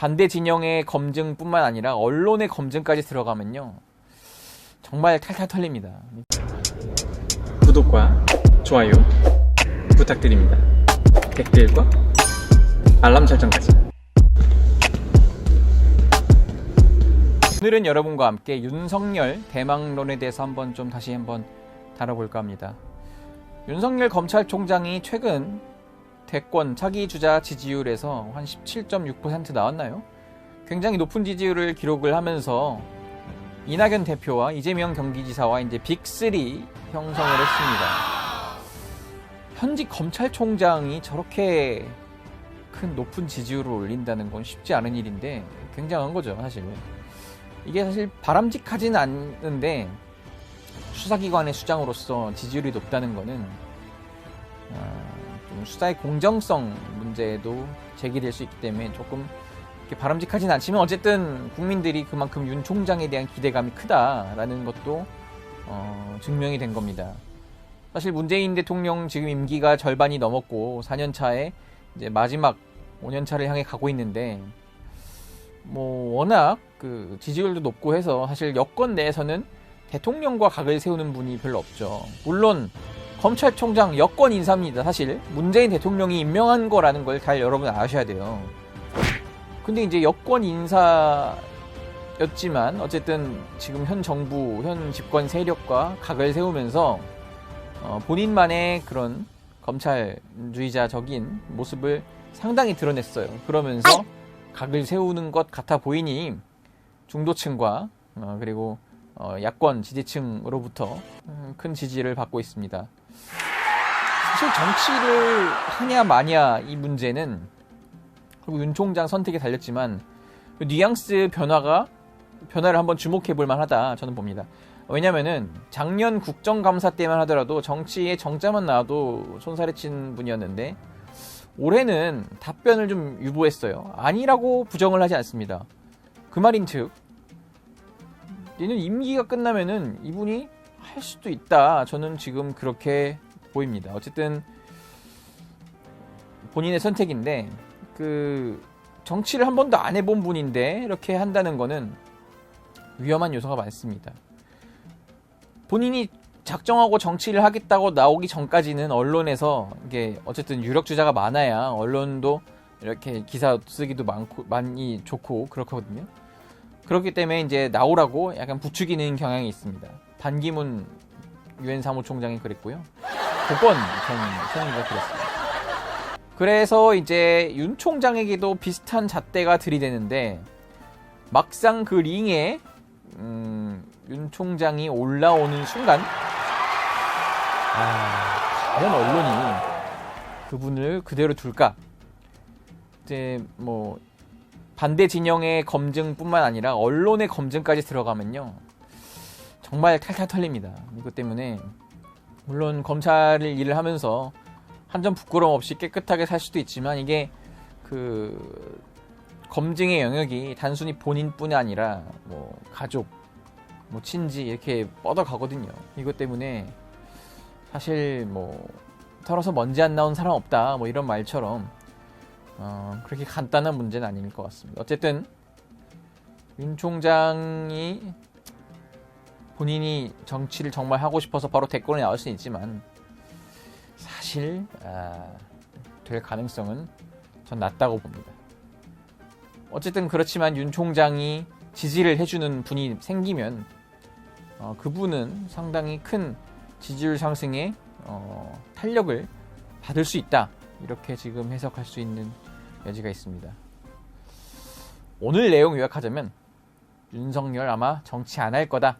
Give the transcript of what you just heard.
반대 진영의 검증뿐만 아니라 언론의 검증까지 들어가면요. 정말 탈탈 털립니다. 구독과 좋아요 부탁드립니다. 댓글과 알람 설정까지. 오늘은 여러분과 함께 윤석열 대망론에 대해서 한번 좀 다시 한번 다뤄볼까 합니다. 윤석열 검찰총장이 최근 대권 차기 주자 지지율에서 한 17.6% 나왔나요? 굉장히 높은 지지율을 기록을 하면서 이낙연 대표와 이재명 경기지사와 이제 빅3 형성을 했습니다. 현직 검찰총장이 저렇게 큰 높은 지지율을 올린다는 건 쉽지 않은 일인데 굉장한 거죠, 사실. 이게 사실 바람직하진 않는데 수사기관의 수장으로서 지지율이 높다는 거는 어, 좀 수사의 공정성 문제도 제기될 수 있기 때문에 조금 바람직하진 않지만 어쨌든 국민들이 그만큼 윤 총장에 대한 기대감이 크다라는 것도 어, 증명이 된 겁니다. 사실 문재인 대통령 지금 임기가 절반이 넘었고 4년 차에 이제 마지막 5년 차를 향해 가고 있는데 뭐 워낙 그 지지율도 높고 해서 사실 여권 내에서는 대통령과 각을 세우는 분이 별로 없죠. 물론 검찰총장 여권 인사입니다. 사실 문재인 대통령이 임명한 거라는 걸 잘 여러분 아셔야 돼요. 근데 이제 여권 인사였지만 어쨌든 지금 현 정부 현 집권 세력과 각을 세우면서 어, 본인만의 그런 검찰주의자적인 모습을 상당히 드러냈어요. 그러면서 각을 세우는 것 같아 보이니 중도층과 어, 그리고 어, 야권 지지층으로부터 음, 큰 지지를 받고 있습니다. 사실 정치를 하냐 마냐 이 문제는 그리고 윤 총장 선택에 달렸지만 그 뉘앙스 변화가 변화를 한번 주목해 볼 만하다 저는 봅니다. 왜냐면은 작년 국정감사 때만 하더라도 정치에 정자만 나와도 손살에 친 분이었는데 올해는 답변을 좀 유보했어요. 아니라고 부정을 하지 않습니다. 그 말인 즉 얘는 임기가 끝나면은 이분이 할 수도 있다. 저는 지금 그렇게 보입니다. 어쨌든 본인의 선택인데 그 정치를 한 번도 안 해본 분인데 이렇게 한다는 거는 위험한 요소가 많습니다. 본인이 작정하고 정치를 하겠다고 나오기 전까지는 언론에서 이게 어쨌든 유력 주자가 많아야 언론도 이렇게 기사 쓰기도 많고 많이 좋고 그렇거든요. 그렇기 때문에 이제 나오라고 약간 부추기는 경향이 있습니다. 반기문 유엔 사무총장이 그랬고요. 고건 전 총리가 그랬습니다. 그래서 이제 윤 총장에게도 비슷한 잣대가 들이대는데 막상 그 링에 음, 윤 총장이 올라오는 순간 아, 과연 언론이 그분을 그대로 둘까? 이제 뭐 반대 진영의 검증뿐만 아니라 언론의 검증까지 들어가면요. 정말 탈탈 털립니다. 이것 때문에 물론 검찰을 일을 하면서 한 점 부끄러움 없이 깨끗하게 살 수도 있지만 이게 그 검증의 영역이 단순히 본인뿐이 아니라 뭐 가족, 뭐 친지 이렇게 뻗어가거든요. 이것 때문에 사실 뭐 털어서 먼지 안 나온 사람 없다 뭐 이런 말처럼 어, 그렇게 간단한 문제는 아닐 것 같습니다. 어쨌든 윤 총장이 본인이 정치를 정말 하고 싶어서 바로 대권에 나올 수는 있지만 사실 아, 될 가능성은 전 낮다고 봅니다. 어쨌든 그렇지만 윤 총장이 지지를 해주는 분이 생기면 어, 그분은 상당히 큰 지지율 상승에 어, 탄력을 받을 수 있다. 이렇게 지금 해석할 수 있는 여지가 있습니다. 오늘 내용 요약하자면 윤석열 아마 정치 안 할 거다.